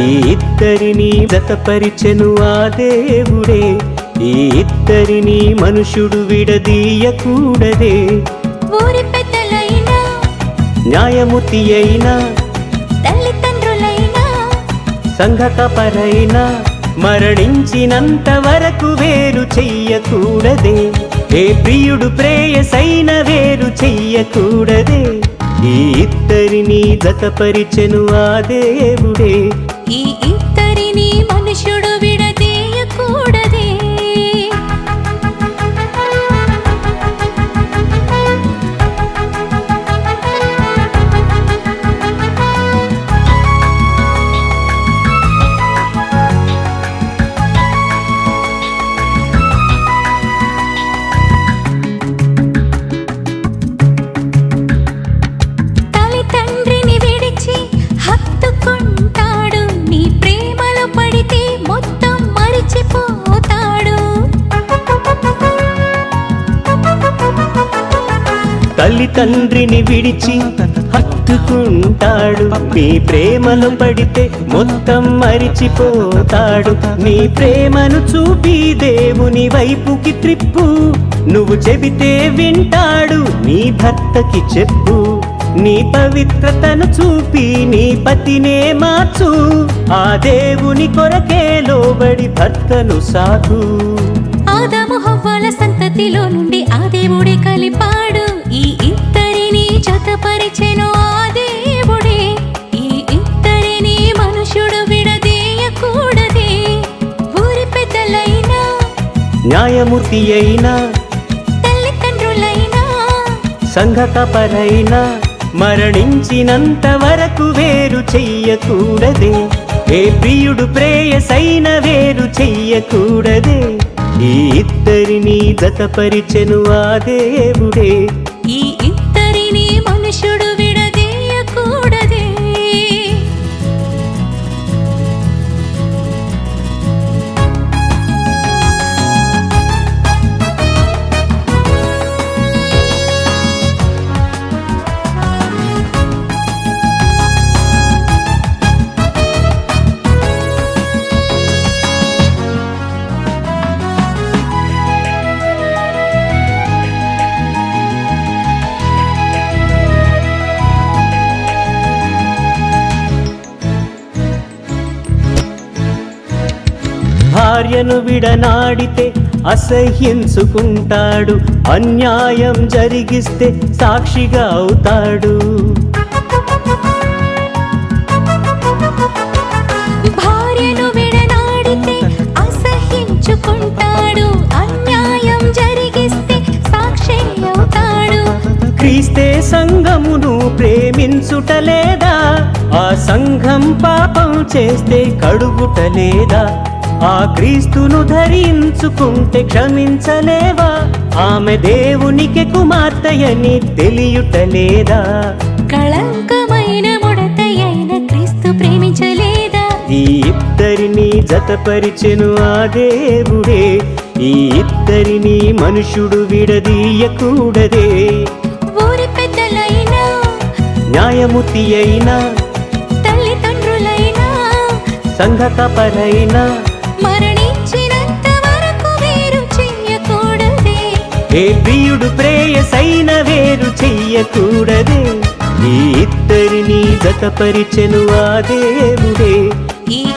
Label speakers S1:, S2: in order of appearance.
S1: ఈ ఇద్దరిని జతపరిచెను ఆ దేవుడే. ఈ ఇద్దరిని మనుషుడు విడదీయకూడదే.
S2: ఊరి పెద్దలైనా
S1: న్యాయమూర్తి అయినా
S2: తల్లిదండ్రులైనా
S1: సంఘకపరైనా మరణించినంత వరకు వేరు చెయ్యకూడదే. ఏ ప్రియుడు ప్రేయసైన వేరు చెయ్యకూడదే. ఈ ఇద్దరిని జతపరిచెను ఆ దేవుడే.
S2: తల్లి తండ్రిని విడిచి హత్తుకుంటాడు. నీ ప్రేమలో పడితే మొత్తం మరిచిపోతాడు.
S1: నీ ప్రేమను చూపి దేవుని వైపుకి త్రిప్పు. నువ్వు చెబితే వింటాడు నీ భర్తకి చెప్పు. నీ పవిత్రతను చూపి నీ పతినే మార్చు. ఆ దేవుని కొరకే లోబడి భర్తను సాగు
S2: ఆదాము హవ్వాల సంతతిలో నుండి ఆ దేవుడే కలిపా జతపరిచెను ఆ దేవుడే. ఈ ఇద్దరిని మనుషుడు విడదీయకూడదే. ఊరి పెద్దలైనా
S1: న్యాయమూర్తి అయినా
S2: తల్లిదండ్రులైనా
S1: సంఘకపరైనా మరణించినంత వరకు వేరు చెయ్యకూడదే. ఏ ప్రియుడు ప్రేయసైన వేరు చెయ్యకూడదే. ఈ ఇద్దరిని జతపరిచెను ఆ దేవుడే.
S2: మనుషుడు
S1: భార్యను విడనాడితే అసహ్యించుకుంటాడు అన్యాయం జరిగిస్తే సాక్షిగా అవుతాడు.
S2: భార్యను విడనాడితే అసహించుకుంటాడు అన్యాయం జరిగిస్తే సాక్షి అవుతాడు.
S1: క్రీస్తే సంఘమును ప్రేమించుట లేదా? ఆ సంఘం పాపం చేస్తే కడుగుట లేదా? ఆ క్రీస్తును ధరించుకుంటే క్షమించలేవా? ఆమె దేవునికి కుమార్తెయని తెలియుట లేదా
S2: కళంకమైన ముడతయైన క్రీస్తు ప్రేమించలేదా?
S1: ఈ ఇద్దరిని జతపరిచెను ఆ దేవుడే. ఈ ఇద్దరిని మనుషుడు విడదీయకూడదే.
S2: ఊరి పెద్దలైనా
S1: న్యాయమూర్తి అయినా
S2: తల్లిదండ్రులైనా
S1: సంఘకపరైనా
S2: మరణించినంత వరకు వేరు చెయ్యకూడదే.
S1: ఏ ప్రియుడు ప్రేయసైన వేరు చెయ్యకూడదే. ఈ ఇద్దరిని జతపరిచెను ఆ దేవుడే.
S2: ఈ